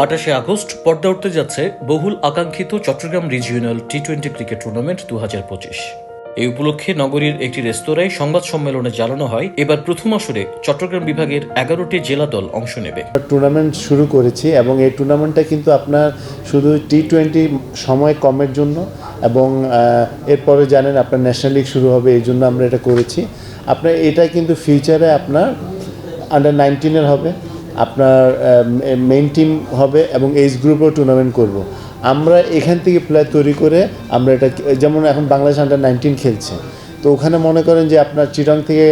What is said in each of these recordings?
আটাশে August পর্দা উঠতে যাচ্ছে বহুল আকাঙ্ক্ষিত Chattogram regional T twenty cricket tournament দু হাজার পঁচিশ। এই উপলক্ষে নগরীর একটি রেস্তোরাঁয় সংবাদ সম্মেলনে জানানো হয়, এবার প্রথম আসরে চট্টগ্রাম বিভাগের এগারোটি জেলা দল অংশ নেবে। টুর্নামেন্ট শুরু করেছি এবং এই টুর্নামেন্টটা কিন্তু আপনার শুধু টি টোয়েন্টি সময় কমের জন্য এবং এরপরে জানেন আপনার ন্যাশনাল লিগ শুরু হবে, এই জন্য আমরা এটা করেছি। আপনার, এটা কিন্তু ফিউচারে আপনার আন্ডার নাইনটিনের হবে। আপনার মেইন টিম হবে এবং এইজ গ্রুপেও টুর্নামেন্ট করব। আমরা এখান থেকে প্লেয়ার তৈরি করে আমরা এটা যেমন এখন বাংলাদেশ আন্ডার নাইনটিন খেলছে। তো ওখানে মনে করেন যে আপনার চিটং থেকে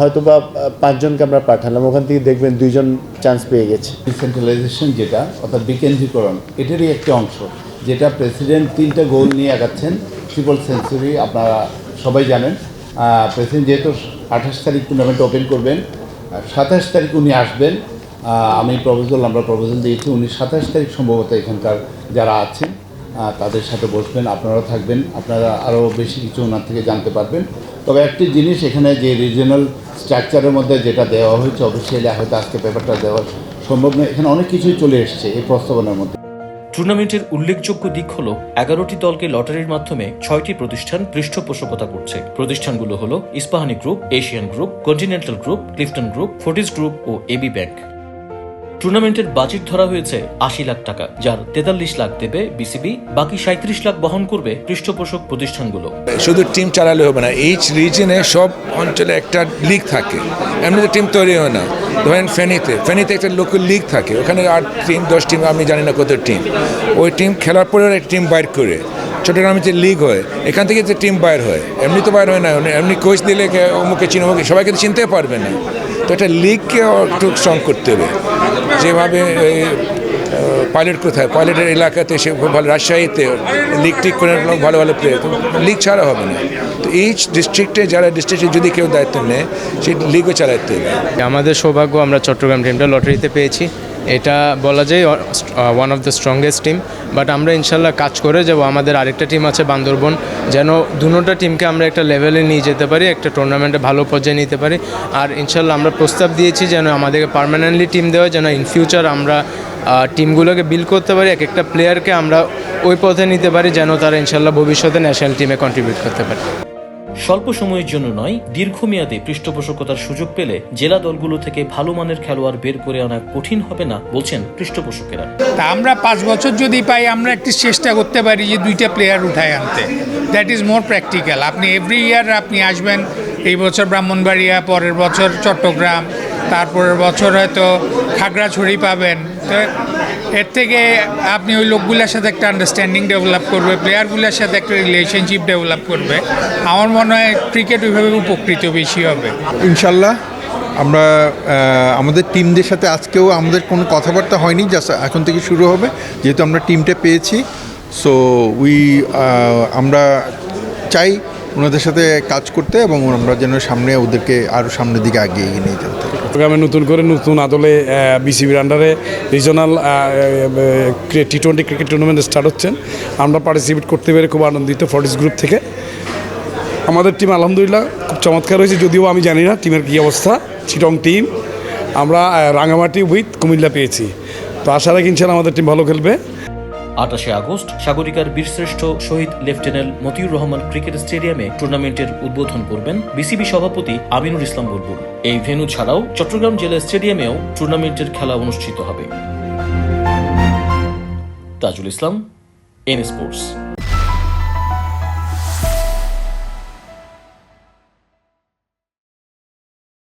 হয়তো বা পাঁচজনকে আমরা পাঠালাম। ওখান থেকে দেখবেন দুইজন চান্স পেয়ে গেছে। ডিসেন্ট্রালাইজেশন যেটা, অর্থাৎ বিকেন্দ্রীকরণ, এটারই একটি অংশ। যেটা প্রেসিডেন্ট তিনটা গোল নিয়ে আগাচ্ছেন। ট্রিপল সেঞ্চুরি আপনারা সবাই জানেন। প্রেসিডেন্ট যেহেতু আঠাশ তারিখ টুর্নামেন্ট ওপেন করবেন সাতাশ তারিখ উনি আসবেন। আমি প্রপোজাল আমরা প্রপোজাল দিয়েছি। উনি সাতাশ তারিখ সম্ভবত এখানকার যারা আছেন তাদের সাথে বসবেন আপনারা থাকবেন, আপনারা আরও বেশি কিছু ওনার থেকে জানতে পারবেন। তবে একটি জিনিস, এখানে যে রিজিওনাল স্ট্রাকচারের মধ্যে যেটা দেওয়া হয়েছে অফিসিয়ালি হয়তো আজকে পেপারটা দেওয়া সম্ভব নয়। এখানে অনেক কিছুই চলে এসছে এই প্রস্তাবনার মধ্যে। টুর্নামেন্টের উল্লেখযোগ্য দিক হল, এগারোটি দলকে লটারির মাধ্যমে ছয়টি প্রতিষ্ঠান পৃষ্ঠপোষকতা করছে। প্রতিষ্ঠানগুলো হল Ispahani group, Asian group continental group Clifton group, Fortis group ও এবি ব্যাংক। টুর্নামেন্টের বাজেট ধরা হয়েছে আশি লাখ টাকা, যার তেতাল্লিশ লাখ দেবে বিসিবি, বাকি সাঁত্রিশ লাখ বহন করবে পৃষ্ঠপোষক প্রতিষ্ঠানগুলো। শুধু টিম চালালে হবে না এইচ রিজনে সব অঞ্চলে একটা লিগ থাকে। এমনিতে টিম তৈরি হয় না। ধরেন ফেনীতে ফেনীতে একটা লোকাল লিগ থাকে। ওখানে আট টিম দশ টিম, আমি জানি না কত টিম। ওই টিম খেলার পরে একটা টিম বাইর করে। চট্টগ্রামে যে লিগ হয়, এখান থেকে যে টিম বাইর হয়, এমনি তো বাইর হয় না। এমনি কোচ দিলে অমুকে চিনে অমুকে সবাইকে চিনতে পারবে না। তো একটা লিগকে একটু স্ট্রং করতে হবে। যেভাবে এই পাইলট কোথায়? পাইলটের এলাকাতে সে ভালো, রাজশাহীতে লিগ টিক করে ভালো ভালো প্লেয়ার তো লিগ ছাড়া হবে না। তো এইচ ডিস্ট্রিক্টে যারা ডিস্ট্রিক্টে যদি কেউ দায়িত্ব নেয়, সে লিগও চালাতে হবে। আমাদের সৌভাগ্য, আমরা চট্টগ্রাম টিমটা লটারিতে পেয়েছি। এটা বলা যায় one of the strongest team but আমরা ইনশাল্লাহ কাজ করে যাব। আমাদের আরেকটা টিম আছে বান্দরবন। যেন দুটোটা টিমকে আমরা একটা লেভেলে নিয়ে যেতে পারি, একটা টুর্নামেন্টে ভালো পর্যায়ে নিতে পারি। আর ইনশাল্লাহ আমরা প্রস্তাব দিয়েছি যেন আমাদেরকে পার্মানেন্টলি টিম দেওয়া যেন ইন ফিউচার আমরা টিমগুলোকে বিল করতে পারি, এক একটা প্লেয়ারকে আমরা ওই পথে নিতে পারি, যেন তারা ইনশাল্লাহ ভবিষ্যতে ন্যাশনাল টিমে কন্ট্রিবিউট করতে পারে। স্বল্প সময়ের জন্য নয়, দীর্ঘমেয়াদে পৃষ্ঠপোষকতার সুযোগ পেলে জেলা দলগুলো থেকে ভালো মানের খেলোয়াড় বের করে আনা কঠিন হবে না, বলছেন পৃষ্ঠপোষকেরা। তা আমরা পাঁচ বছর যদি পাই, আমরা একটি চেষ্টা করতে পারি যে দুইটা প্লেয়ার উঠায় আনতে। দ্যাট ইজ মোর প্র্যাকটিক্যাল আপনি এভরি ইয়ার আপনি আসবেন, এই বছর ব্রাহ্মণবাড়িয়া, পরের বছর চট্টগ্রাম তারপরের বছর হয়তো খাগড়াছড়ি পাবেন। তো এর থেকে আপনি ওই লোকগুলোর সাথে একটা আন্ডারস্ট্যান্ডিং ডেভেলপ করবে প্লেয়ারগুলোর সাথে একটা রিলেশনশিপ ডেভেলপ করবে। আমার মনে হয় ক্রিকেট ওইভাবে উপকৃত বেশি হবে। ইনশাল্লাহ, আমরা আমাদের টিমদের সাথে আজকেও আমাদের কোনো কথাবার্তা হয়নি জাস্ট এখন থেকে শুরু হবে, যেহেতু আমরা টিমটা পেয়েছি। সো উই আমরা চাই ওনাদের সাথে কাজ করতে এবং আমরা যেন সামনে ওদেরকে আরও সামনের দিকে আগিয়ে এগিয়ে নিয়ে যেতে চট্টগ্রামে নতুন করে নতুন আদলে বিসিবির আন্ডারে regional T twenty cricket tournament start হচ্ছেন। আমরা পার্টিসিপেট করতে পেরে খুব আনন্দিত ফর্টিস গ্রুপ থেকে। আমাদের টিম আলহামদুলিল্লাহ খুব চমৎকার হয়েছে, যদিও আমি জানি না টিমের কী অবস্থা। চিটং টিম আমরা রাঙামাটি উইথ কুমিল্লা পেয়েছি। তো আশা রাখি ইনশাল্লাহ আমাদের টিম ভালো খেলবে। আটাশে আগস্ট সাগরিকার বীরশ্রেষ্ঠ শহীদ লেফটেন্যান্ট মতিউর রহমান ক্রিকেট স্টেডিয়ামে টুর্নামেন্টের উদ্বোধন করবেন বিসিবি সভাপতি আমিনুল ইসলাম বুলবুল। এই ভেন্যু ছাড়াও চট্টগ্রাম জেলা স্টেডিয়ামেও টুর্নামেন্টের খেলা অনুষ্ঠিত হবে। Tajul Islam, N sports.